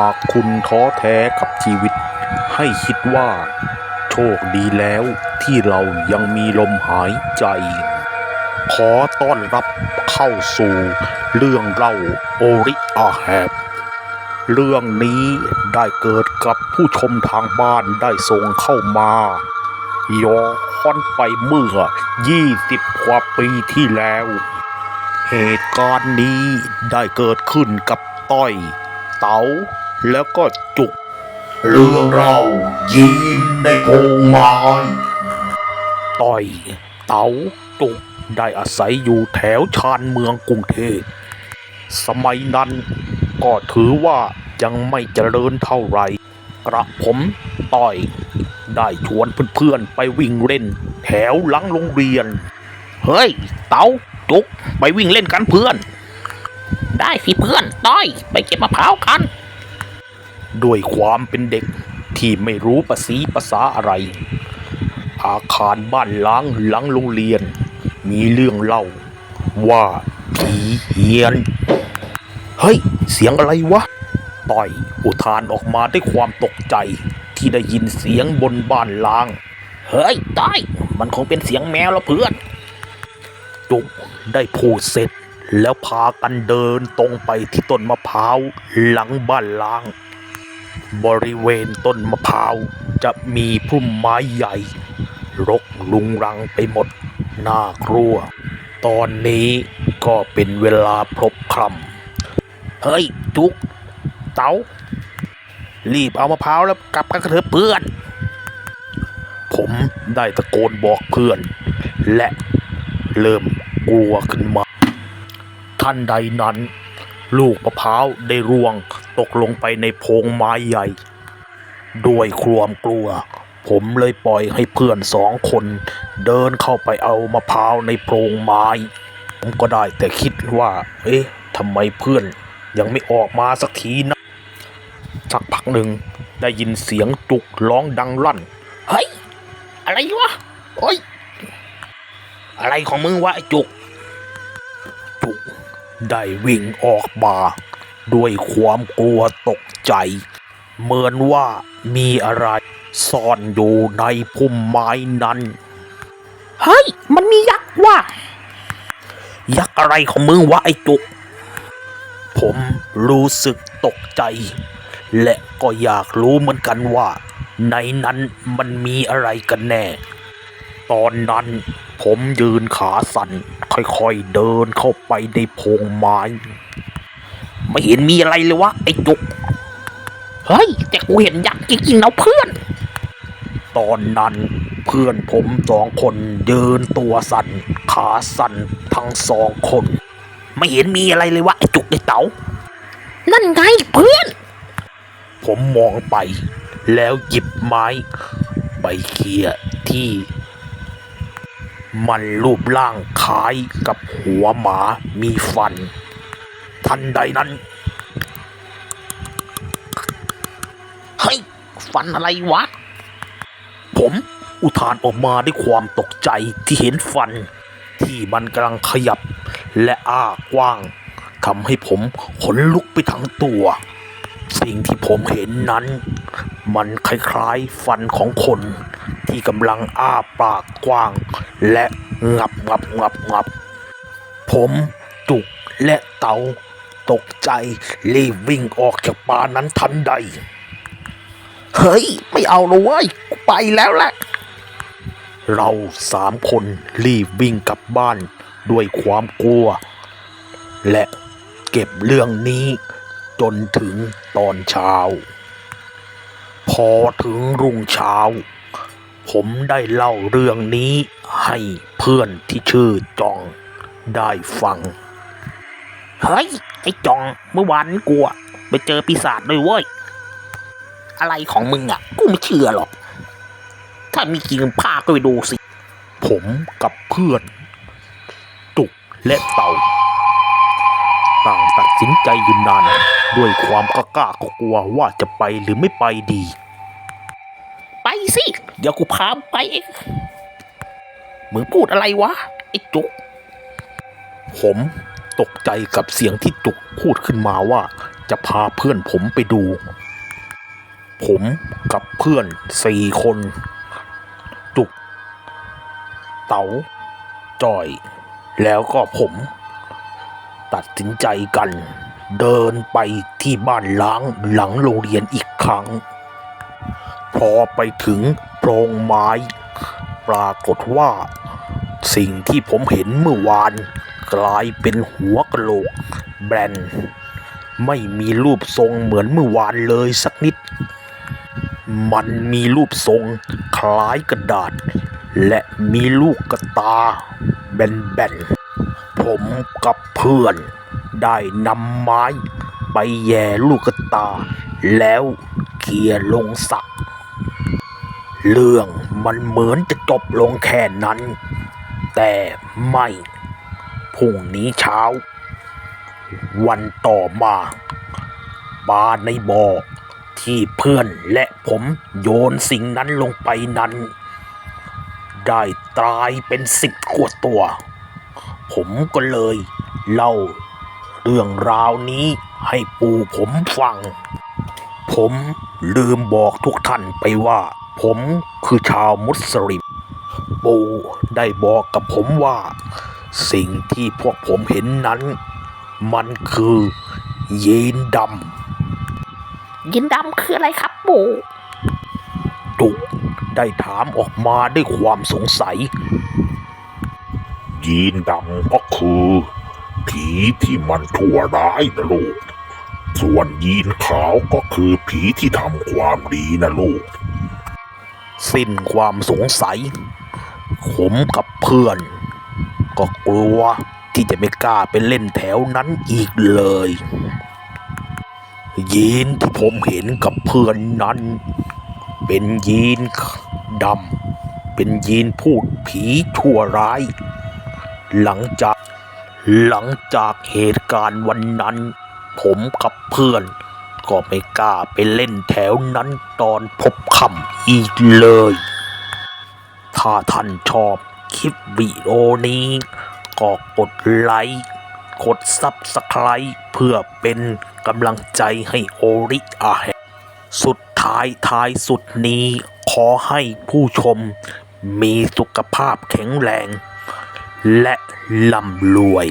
ากคุณท้อแท้กับชีวิต ให้คิดว่า โชคดีแล้วที่เรายังมีลมหายใจ ขอต้อนรับเข้าสู่เรื่องเล่าโอริอาแฮบเรื่องนี้ได้เกิดกับผู้ชมทางบ้านได้ส่งเข้ามาย้อนไปเมื่อ 20 กว่าปีที่แล้ว เหตุการณ์นี้ได้เกิดขึ้นกับต้อย เต๋า แล้วก็จุก เรื่องเรายีนในโพรงไม้ต้อยเต๋าจุกได้อาศัยอยู่แถวชานเมืองกรุงเทพสมัยนั้นก็ถือว่ายังไม่เจริญเท่าไหร่ กระผมต้อยได้ชวนเพื่อนๆไปวิ่งเล่น แถวหลังโรงเรียน เฮ้ย เต๋าจุกไปวิ่งเล่นกันเพื่อน ได้สิเพื่อนต้อย ไปเก็บมะพร้าวกัน ด้วยความเป็นเด็กที่ไม่รู้ภาษีภาษาอะไร อาคารบ้านล้างหลังโรงเรียน มีเรื่องเล่า ว่าผีเฮียน เฮ้ย เสียงอะไรวะ ต่อยอุทานออกมาด้วยความตกใจที่ได้ยินเสียงบนบ้านล้าง เฮ้ยต้อยมันคงเป็นเสียงแมวล้วเพื่อน จุกได้พูดเสร็จ แล้วพากันเดินตรงไปที่ต้นมะพร้าวหลังบ้านล้าง บริเวณต้นมะพร้าวจะมีพุ่มไม้ใหญ่ รกลุงรังไปหมด น่ากลัว ตอนนี้ก็เป็นเวลาพลบคลเฮ้ย จุก เต๋ารีบเอามะพร้าวแล้วกลับกันเถอะเพื่อน ผมได้ตะโกนบอกเพื่อน และเริ่มกลัวขึ้นมาท่านใดนั้น ลูกมะพร้าวได้ร่วง ตกลงไปในโพรงไม้ใหญ่ ด้วยความกลัว ผมเลยปล่อยให้เพื่อนสองคน เดินเข้าไปเอามะพร้าวในโพรงไม้ ผมก็ได้แต่คิดว่า เอ๊ะทำไมเพื่อนยังไม่ออกมาสักทีนะ สักพักหนึ่งได้ยินเสียงจุกร้องดังลั่น เฮ้ย อะไรวะโอ้ย อะไรของมึงวะไอ้จุก จุกได้วิ่งออกมา ด้วยความกลัวตกใจ เหมือนว่ามีอะไร ซ่อนอยู่ในพุ่มไม้นั้น เฮ้ย มันมียักษ์ว่ะ ยักษ์อะไรของมึงวะไอ้จุก ผมรู้สึกตกใจ และก็อยากรู้เหมือนกันว่า ในนั้นมันมีอะไรกันแน่ ตอนนั้นผมยืนขาสั่นค่อยๆเดินเข้าไปในโพรงไม้ ไม่เห็นมีอะไรเลยวะไอ้จุก เฮ้ย แต่กูเห็นยักษ์จริงๆนะเพื่อน ตอนนั้นเพื่อนผมสองคนเดินตัวสั่นขาสั่นทั้งสองคน ไม่เห็นมีอะไรเลยวะไอ้จุกไอ้เต๋านั่นไงเพื่อน ผมมองไป แล้วหยิบไม้ไปเขี่ยที่ มันรูปร่างคล้ายกับหัวหมามีฟัน ทันใดนั้นเฮ้ยฟันอะไรวะ ผมอุทานออกมาด้วยความตกใจที่เห็นฟัน ที่มันกำลังขยับ และอ้ากว้างทำให้ผมขนลุกไปทั้งตัว สิ่งที่ผมเห็นนั้น มันคล้ายๆฟันของคน ที่กำลังอ้าปากกว้าง และงับงับงับงับ ผมจุกและเตา ตกใจ รีบวิ่งออกจากป่านั้นทันใด เฮ้ย ไม่เอาเลยเว้ยกูไปแล้วแหละ เราสามคนรีบวิ่งกลับบ้านด้วยความกลัว และเก็บเรื่องนี้จนถึงตอนเช้า พอถึงรุ่งเช้า ผมได้เล่าเรื่องนี้ให้เพื่อนที่ชื่อจองได้ฟัง เฮ้ย ไอ้จองเมื่อวานกูอะไปเจอปีศาจเลยเว้ย อะไรของมึงอะกูไม่เชื่อหรอก ถ้ามีจริงพาก็ไปดูสิ ผมกับเพื่อน จุกและเต่า ต่างตัดสินใจยู่นาน ด้วยความกล้าๆกลัวว่าจะไปหรือไม่ไปดี ไปสิ เดี๋ยวกูพาไปเองมึงพูดอะไรวะ ไอ้จุกผม ตกใจกับเสียงที่จุกพูดขึ้นมาว่า จะพาเพื่อนผมไปดู ผมกับเพื่อนสี่คน จุก เต๋าจอย แล้วก็ผม ตัดสินใจกัน เดินไปที่บ้านล้างหลังโรงเรียนอีกครั้ง พอไปถึงโพรงไม้ ปรากฏว่า สิ่งที่ผมเห็นเมื่อวาน กลายเป็นหัวกะโหลก แบนไม่มีรูปทรงเหมือนเมื่อวานเลยสักนิด มันมีรูปทรงคล้ายกระดาษ และมีลูกกระตา แบนๆ ผมกับเพื่อนได้นำไม้ไปแย่ลูกกระตา แล้วเขี่ยลงสระเรื่องมันเหมือนจะจบลงแค่นั้น แต่ไม่ พรุ่งนี้เช้า วันต่อมาปลาในบ่อที่เพื่อนและผมโยนสิ่งนั้นลงไปนั้น ได้ตายเป็นสิบกว่าตัว ผมก็เลยเล่าเรื่องราวนี้ให้ปู่ผมฟัง ผมลืมบอกทุกท่านไปว่า ผมคือชาวมุสลิม ปู่ได้บอกกับผมว่า สิ่งที่พวกผมเห็นนั้น มันคือยีนดยินดำคืออะไรครับปู่ำดุได้ถามออกมาด้วยความสงสัย ยีนดำก็คือ ผีที่มันชั่วร้ายนะลูก ส่วนยีนขาวก็คือผีที่ทำความดีนะลูก สิ้นความสงสัย ผมกับเพื่อน ก็กลัวที่จะไม่กล้าไปเล่นแถวนั้นอีกเลย ยีนที่ผมเห็นกับเพื่อนนั้น เป็นยีนดำเป็นยีนพูดผีชั่วร้าย หลังจากหลังจากเหตุการณ์วันนั้น ผมกับเพื่อนก็ไม่กล้าไปเล่นแถวนั้นตอนพบค่ำอีกเลย ถ้าท่านชอบ คลิปวิดีโอนี้ก็กดไลค์ กดซับสไคร b ์เพื่อเป็นกำลังใจให้โอริอาแฮสุดท้ายท้ายสุดนี้ขอให้ผู้ชมมีสุขภาพแข็งแรง และล่ำรวย